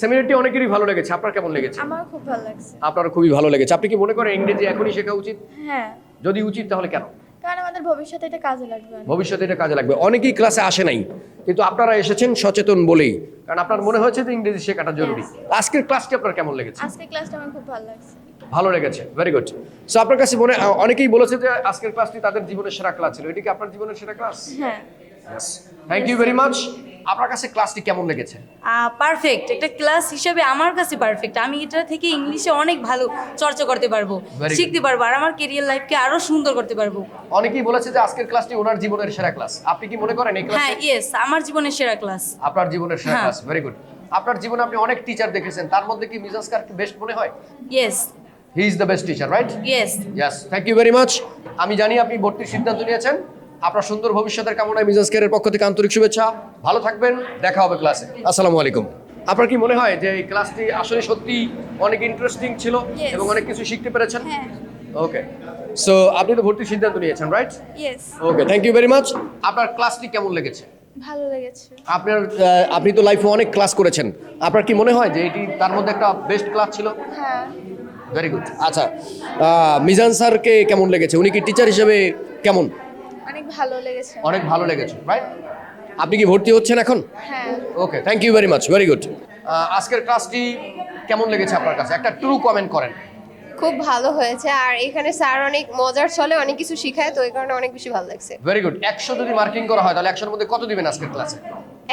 সেমিনারটি অনেকেরই ভালো লেগেছে। আপনার কেমন লেগেছে? আমার খুব ভালো লাগছে। আপনার খুবই ভালো লেগেছে। আপনি কি মনে করেন ইংরেজি এখনই শেখা উচিত? হ্যাঁ। যদি উচিত তাহলে কেন? কারণ আমাদের ভবিষ্যতে এটা কাজে লাগবে ভবিষ্যতে এটা কাজে লাগবে। অনেকেই ক্লাসে আসে নাই। কিন্তু আপনারা এসেছেন সচেতন বলেই। কারণ আপনার মনে হয়েছে যে ইংরেজি শেখাটা জরুরি। আজকের ক্লাসটি আপনার কেমন লেগেছে? আজকে ক্লাসটা আমার খুব ভালো লাগছে। ভালো লেগেছে। ভেরি গুড সো আপনার কাছে মনে অনেকেই বলেছে যে আজকের ক্লাসটি তাদের জীবনের সেরা ক্লাস ছিল। এটি কি আপনার জীবনের সেরা ক্লাস? হ্যাঁ। থ্যাংক ইউ ভেরি মাচ আপনার কাছে ক্লাসটি কেমন লেগেছে? পারফেক্ট একটা ক্লাস হিসেবে আমার কাছে পারফেক্ট আমি এটা থেকে ইংলিশে অনেক ভালো চর্চা করতে পারব শিখতে পারব আর আমার কেরিয়ার লাইফকে আরও সুন্দর করতে পারব। অনেকেই বলেছে যে আজকের ক্লাসটি ওনার জীবনের সেরা ক্লাস আপনি কি মনে করেন এই ক্লাস হ্যাঁ ইয়েস আমার জীবনের সেরা ক্লাস আপনার জীবনের সেরা। ক্লাস ভেরি গুড আপনার জীবনে আপনি অনেক টিচার দেখেছেন তার মধ্যে কি মিজাজ কার বেস্ট মনে হয়? Yes he is the best teacher right yes yes thank you very much আমি জানি আপনি ভর্তির সিদ্ধান্ত নিয়েছেন। আপনার সুন্দর ভবিষ্যতের কামনায় মিজাজ কেয়ারের পক্ষ থেকে আন্তরিক শুভেচ্ছা। ভালো থাকবেন দেখা হবে ক্লাসে আসসালামু আলাইকুম। আপনার কি মনে হয় যে এই ক্লাসটি আসলে সত্যি অনেক ইন্টারেস্টিং ছিল এবং অনেক কিছু শিখতে পেরেছেন? হ্যাঁ। ওকে সো আপনি তো ভর্তির সিদ্ধান্ত নিয়েছেন right okay thank you very much আপনার ক্লাসটি কেমন লেগেছে? ভালো লেগেছে। আপনার আপনি তো লাইফে অনেক ক্লাস করেছেন। আপনার কি মনে হয় যে এটি তার মধ্যে একটা বেস্ট ক্লাস ছিল? হ্যাঁ। ভেরি গুড আচ্ছা মিজান স্যারকে কেমন লেগেছে? উনি কি টিচার হিসেবে কেমন? ভালো লেগেছে। অনেক ভালো লেগেছে রাইট আপনি কি ভর্তি হচ্ছেন এখন? হ্যাঁ। Okay thank you very much very good আজকের ক্লাসটি কেমন লেগেছে আপনার কাছে? একটা ট্রু কমেন্ট করেন। খুব ভালো হয়েছে আর এখানে স্যার অনেক মজার চলে অনেক কিছু শিখায় তো এই কারণে অনেক বেশি ভালো লাগছে। ভেরি গুড একশো যদি মার্কিং করা হয় তাহলে একশোর মধ্যে কত দিবেন আজকের ক্লাসে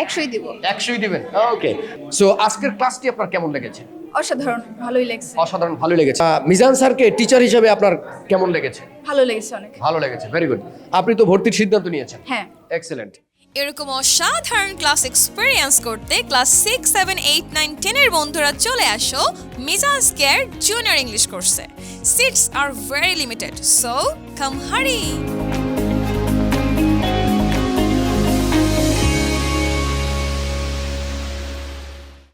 একশোই দিব। একশোই দিবেন ওকে সো আজকের ক্লাসটি আপনার কেমন লেগেছে? অসাধারণ ভালোই লেগেছে। অসাধারণ ভালো লেগেছে। মিজান স্যারকে টিচার হিসেবে আপনার কেমন লেগেছে? ভালো লেগেছে অনেক। ভালো লেগেছে ভেরি গুড আপনি তো ভর্তির সিদ্ধান্ত নিয়েছেন। হ্যাঁ। এক্সেলেন্ট এরকম অসাধারণ ক্লাস এক্সপিরিয়েন্স করতে class six seven eight nine টেনের বন্ধুরা চলে আসো মিজাজ কেয়ার জুনিয়র ইংলিশ কোর্সে seats are very limited so come hurry